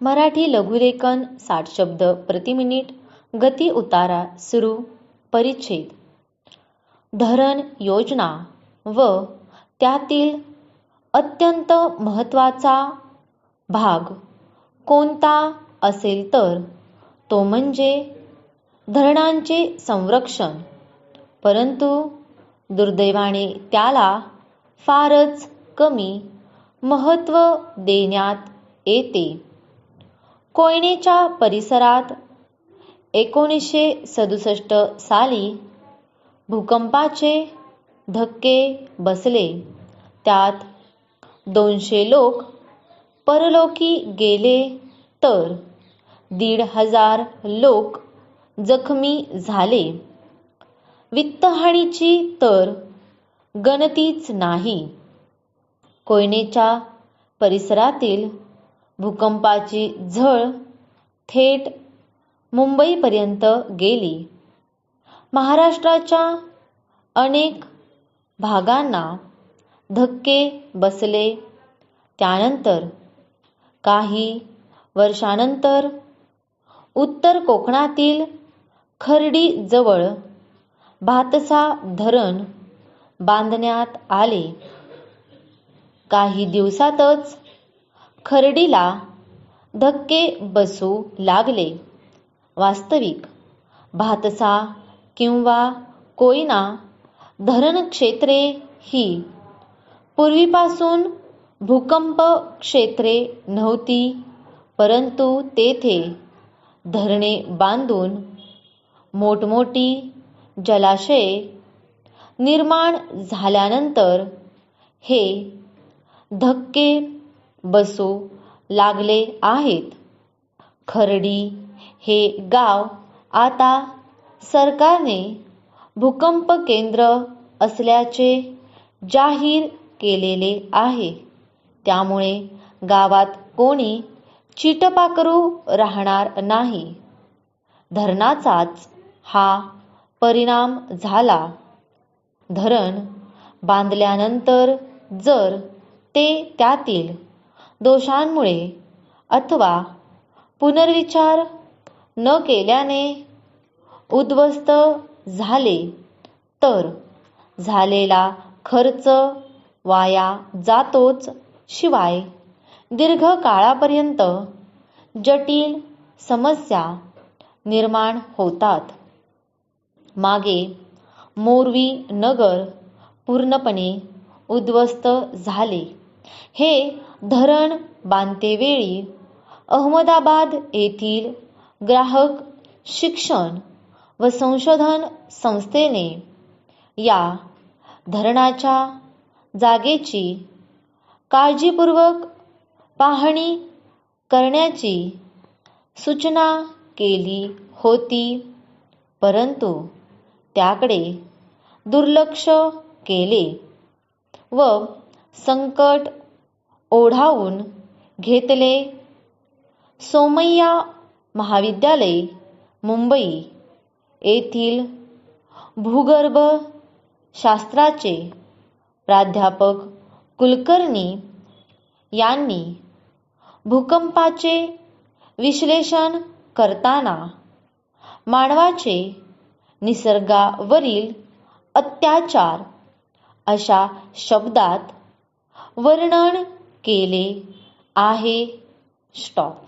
मराठी लघुलेखन साठ शब्द प्रति मिनिट गती उतारा सुरू परिच्छेद. धरण योजना व त्यातील अत्यंत महत्त्वाचा भाग कोणता असेल तर तो म्हणजे धरणांचे संरक्षण. परंतु दुर्दैवाने त्याला फारच कमी महत्त्व देण्यात येते. कोयनेच्या परिसरात एकोणीसशे सदुसष्ट साली भूकंपाचे धक्के बसले. त्यात दोनशे लोक परलोकी गेले तर दीड हजार लोक जखमी झाले. वित्तहानीची तर गणतीच नाही. कोयनेच्या परिसरातील भूकंपाची झळ थेट मुंबईपर्यंत गेली. महाराष्ट्राच्या अनेक भागांना धक्के बसले. त्यानंतर काही वर्षानंतर उत्तर कोकणातील खर्डीजवळ भातसा धरण बांधण्यात आले. काही दिवसातच खर्डीला धक्के बसू लागले. वास्तविक भातसा किंवा कोयना धरण क्षेत्रे ही पूर्वीपासून भूकंप क्षेत्रे नव्हती परंतु तेथे धरणे बांधून मोठमोठी जलाशये निर्माण झाल्यानंतर हे धक्के बसू लागले आहेत. खर्डी हे गाव आता सरकारने भूकंप केंद्र असल्याचे जाहीर केलेले आहे. त्यामुळे गावात कोणी चिटपाकरू राहणार नाही. धरणाचाच हा परिणाम झाला. धरण बांधल्यानंतर जर ते त्यातील दोषांमुळे अथवा पुनर्विचार न केल्याने उद्ध्वस्त झाले तर झालेला खर्च वाया जातोच शिवाय दीर्घकाळापर्यंत जटिल समस्या निर्माण होतात. मागे मोरवी नगर पूर्णपणे उद्ध्वस्त झाले. हे धरण बांधतेवेळी अहमदाबाद येथील ग्राहक शिक्षण व संशोधन संस्थेने या धरणाच्या जागेची काळजीपूर्वक पाहणी करण्याची सूचना केली होती परंतु त्याकडे दुर्लक्ष केले व संकट ओढावून घेतले. सोमय्या महाविद्यालय मुंबई येथील भूगर्भ शास्त्राचे प्राध्यापक कुलकर्णी यांनी भूकंपाचे विश्लेषण करताना मानवाचे निसर्गावरील अत्याचार अशा शब्दात वर्णन केले आहे. स्टॉप